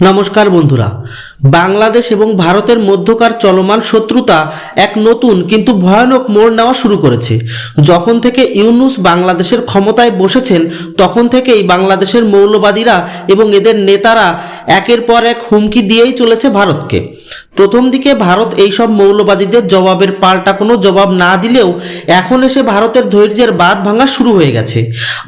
নমস্কার বন্ধুরা। বাংলাদেশ এবং ভারতের মধ্যকার চলমান শত্রুতা এক নতুন কিন্তু ভয়ানক মোড় নেওয়া শুরু করেছে। যখন থেকে ইউনুস বাংলাদেশের ক্ষমতায় বসেছেন, তখন থেকেই বাংলাদেশের মৌলবাদীরা এবং এদের নেতারা একের পর এক হুমকি দিয়েই চলেছে ভারতকে। প্রথম দিকে ভারত এইসব মৌলবাদীদের জবাবের পাল্টা কোনো জবাব না দিলেও এখন এসে ভারতের ধৈর্যের বাদ ভাঙা শুরু হয়ে গেছে।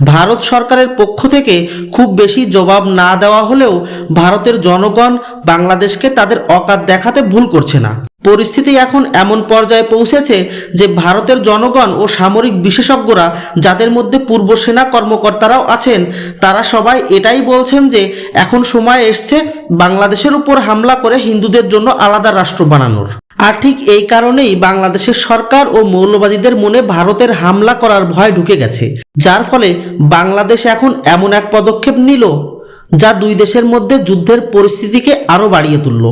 ভারত সরকারের পক্ষ থেকে খুব বেশি জবাব না দেওয়া হলেও ভারতের জনগণ বাংলাদেশকে তাদের অকাত দেখাতে ভুল করছে না। পরিস্থিতি এখন এমন পর্যায়ে পৌঁছেছে যে ভারতের জনগণ ও সামরিক বিশেষজ্ঞরা, যাদের মধ্যে পূর্ব সেনা কর্মকর্তারাও আছেন, তারা সবাই এটাই বলছেন যে এখন সময় এসছে বাংলাদেশের উপর হামলা করে হিন্দুদের জন্য আলাদা রাষ্ট্র বানানোর। আর ঠিক এই কারণেই বাংলাদেশের সরকার ও মৌলবাদীদের মনে ভারতের হামলা করার ভয় ঢুকে গেছে। যার ফলে বাংলাদেশ এখন এমন এক পদক্ষেপ নিল, যা দুই দেশের মধ্যে যুদ্ধের পরিস্থিতিকে আরও বাড়িয়ে তুলল।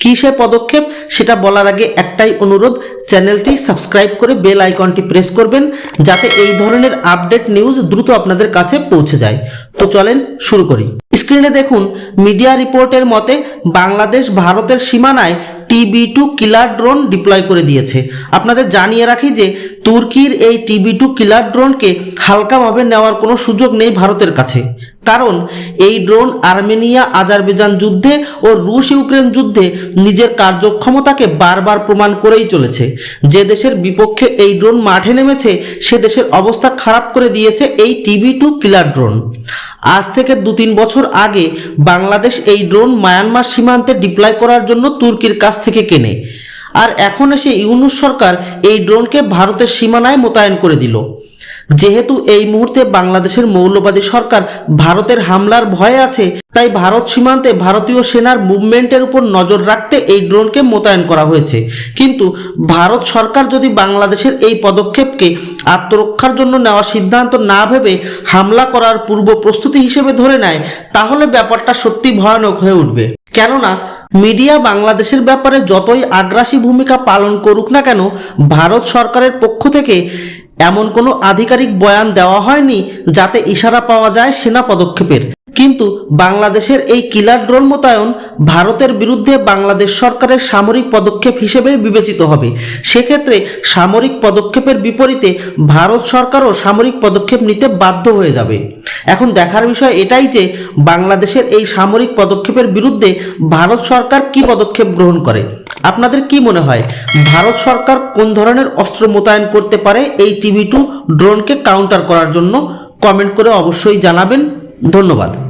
কী সে পদক্ষেপ, সেটা বলার আগে একটাই অনুরোধ, চ্যানেলটি সাবস্ক্রাইব করে বেল আইকনটি প্রেস করবেন, যাতে এই ধরনের আপডেট নিউজ দ্রুত আপনাদের কাছে পৌঁছে যায়। তো চলেন শুরু করি। স্ক্রিনে দেখুন, মিডিয়া রিপোর্টের মতে বাংলাদেশ ভারতের সীমানায় TB two killer drone deploy করে দিয়েছে। আপনাদের জানিয়ে রাখি যে তুর্কির এই টিবি টু কিলার ড্রোনকে হালকাভাবে নেওয়ার কোনো সুযোগ নেই ভারতের কাছে। কারণ এই ড্রোন আর্মেনিয়া আজারবেজান যুদ্ধে ও রুশ ইউক্রেন যুদ্ধে নিজের কার্যক্ষমতাকে বারবার প্রমাণ করেই চলেছে। যে দেশের বিপক্ষে এই ড্রোন মাঠে নেমেছে, সে দেশের অবস্থা খারাপ করে দিয়েছে এই টিভি টু কিলার ড্রোন আজ থেকে দু তিন বছর আগে বাংলাদেশ এই ড্রোন মায়ানমার সীমান্তে ডিপ্লয় করার জন্য তুর্কির কাছ থেকে কেনে। আর এখন এসে ইউনুস সরকার এই ড্রোনকে ভারতের সীমানায় মোতায়েন করে দিল। যেহেতু এই মুহূর্তে বাংলাদেশের মৌলবাদী সরকার ভারতের হামলার ভয়ে আছে, তাই ভারত সীমান্তে ভারতীয় সেনার মুভমেন্টের উপর নজর রাখতে এই ড্রোনকে মোতায়েন করা হয়েছে। কিন্তু ভারত সরকার যদি বাংলাদেশের এই পদক্ষেপকে আত্মরক্ষার জন্য নেওয়া সিদ্ধান্ত না ভেবে হামলা করার পূর্ব প্রস্তুতি হিসেবে ধরে নেয়, তাহলে ব্যাপারটা সত্যি ভয়ানক হয়ে উঠবে। কেননা, মিডিয়া বাংলাদেশের ব্যাপারে যতই আগ্রাসী ভূমিকা পালন করুক না কেন, ভারত সরকারের পক্ষ থেকে এমন কোনো আধিকারিক বয়ান দেওয়া হয়নি যাতে ইশারা পাওয়া যায় সেনা পদক্ষেপের। কিন্তু বাংলাদেশের এই কিলার ড্রোন মোতায়েন ভারতের বিরুদ্ধে বাংলাদেশ সরকারের সামরিক পদক্ষেপ হিসেবে বিবেচিত হবে। সেক্ষেত্রে সামরিক পদক্ষেপের বিপরীতে ভারত সরকারও সামরিক পদক্ষেপ নিতে বাধ্য হয়ে যাবে। এখন দেখার বিষয় এটাই যে বাংলাদেশের এই সামরিক পদক্ষেপের বিরুদ্ধে ভারত সরকার কি পদক্ষেপ গ্রহণ করে। আপনাদের কি মনে হয়, ভারত সরকার কোন ধরনের অস্ত্র মোতায়েন করতে পারে এই টিভি টু ড্রোনকে কাউন্টার করার জন্য? কমেন্ট করে অবশ্যই জানাবেন। ধন্যবাদ।